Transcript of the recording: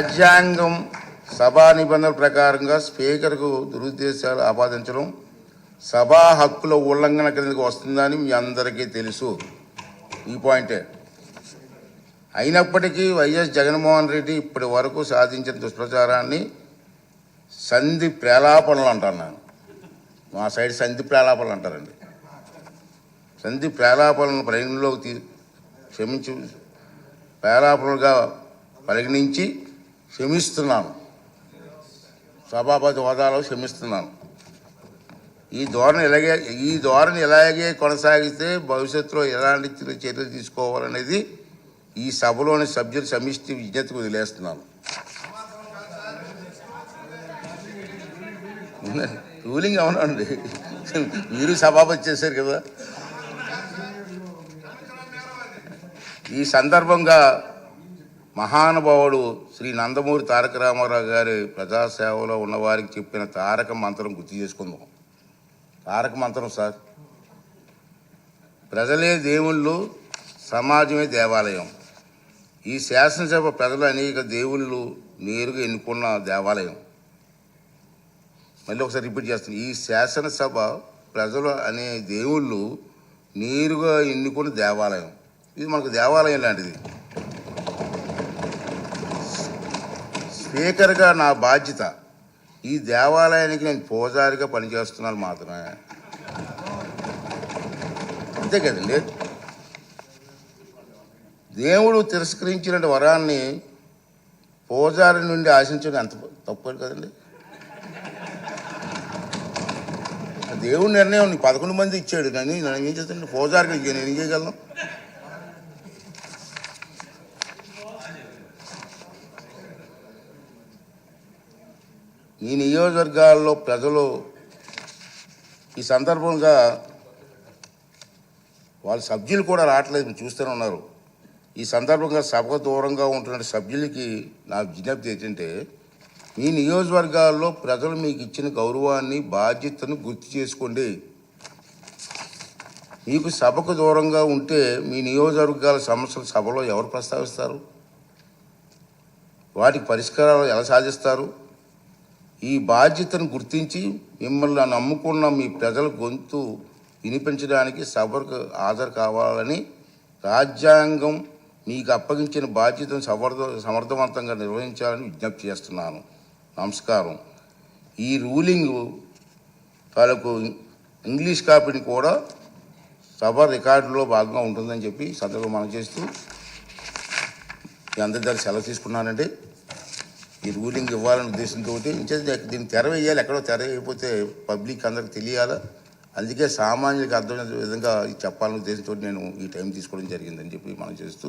రాజ్యాంగం సభా నిబంధనల ప్రకారంగా స్పీకర్కు దురుద్దేశాలు ఆపాదించడం సభా హక్కుల ఉల్లంఘన కిందకు వస్తుందని మీ అందరికీ తెలుసు. ఈ పాయింటే. అయినప్పటికీ వైఎస్ జగన్మోహన్ రెడ్డి ఇప్పటి వరకు సాధించిన దుష్ప్రచారాన్ని సంధి ప్రేలాపనలు అంటాను నేను మా సైడ్ సంధి ప్రేలాపనలు అంటారండి. సంధి ప్రేలాపనలను పరిగణలోకి తీ క్షమించి ప్రేలాపనలుగా పరిగణించి క్షమిస్తున్నాను. సభాపతి హోదాలో క్షమిస్తున్నాను. ఈ ధోరణి ఇలాగే ఈ ధోరణి ఇలాగే కొనసాగితే భవిష్యత్తులో ఎలాంటి చర్యలు తీసుకోవాలనేది ఈ సభలోని సభ్యుల సమిష్టి విజ్ఞతకు వదిలేస్తున్నాను. రూలింగ్ అవునండి. మీరు సభాపతి చేశారు కదా. ఈ సందర్భంగా మహానుభావుడు శ్రీ నందమూరి తారక రామారావు గారి ప్రజాసేవలో ఉన్నవారికి చెప్పిన తారక మంత్రం గుర్తు చేసుకుందాం. తారక మంత్రం సార్. ప్రజలే దేవుళ్ళు సమాజమే దేవాలయం. ఈ శాసనసభ ప్రజలు అనేక దేవుళ్ళు నేరుగా ఎన్నుకున్న దేవాలయం. మళ్ళీ ఒకసారి రిపీట్ చేస్తాను ఈ శాసనసభ ప్రజలు అనే దేవుళ్ళు నేరుగా ఎన్నుకున్న దేవాలయం. ఇది మనకు దేవాలయం లాంటిది. స్పీకర్గా నా బాధ్యత ఈ దేవాలయానికి నేను పూజారిగా పనిచేస్తున్నాను మాత్రమే. అంతే కదండి దేవుడు తిరస్కరించిన వరాన్ని పూజారి నుండి ఆశించడం ఎంత తప్పు కదండి? దేవుడి నిర్ణయం పదకొండు మంది ఇచ్చాడు కానీ నేను ఏం చేస్తాను పూజారికి నేను ఏం చేయగలను? ఈ నియోజకవర్గాల్లో ప్రజలు ఈ సందర్భంగా వాళ్ళ సభ్యులు కూడా రావట్లేదు మీరు చూస్తూనే ఉన్నారు. ఈ సందర్భంగా సభకు దూరంగా ఉంటున్న సభ్యులకి నా విజ్ఞప్తి ఏంటంటే ఈ నియోజకవర్గాల్లో ప్రజలు మీకు ఇచ్చిన గౌరవాన్ని బాధ్యతను గుర్తు చేసుకోండి. మీకు సభకు దూరంగా ఉంటే మీ నియోజకవర్గాల సమస్యలు సభలో ఎవరు ప్రస్తావిస్తారు? వాటికి పరిష్కారాలు ఎలా సాధిస్తారు? ఈ బాధ్యతను గుర్తించి మిమ్మల్ని నమ్ముకున్న మీ ప్రజల గొంతు వినిపించడానికి సభకు హాజరు కావాలని రాజ్యాంగం మీకు అప్పగించిన బాధ్యతను సమర్థ సమర్థవంతంగా నిర్వహించాలని విజ్ఞప్తి చేస్తున్నాను. నమస్కారం. ఈ రూలింగ్ తాలూకు ఇంగ్లీష్ కాపీని కూడా సభ రికార్డులో భాగంగా ఉంటుందని చెప్పి సందర్భం మనం చేస్తూ మీ అందరి దగ్గర సెలవు తీసుకున్నానండి. ఈ రూలింగ్ ఇవ్వాలనే ఉద్దేశంతో దీన్ని తెర వేయాలి ఎక్కడో తెర వేయకపోతే పబ్లిక్ అందరికి తెలియాలా? అందుకే సామాన్యులకు అర్థమైన విధంగా చెప్పాలని చెప్పాలనే ఉద్దేశంతో నేను ఈ టైం తీసుకోవడం జరిగిందని చెప్పి మనం చేస్తూ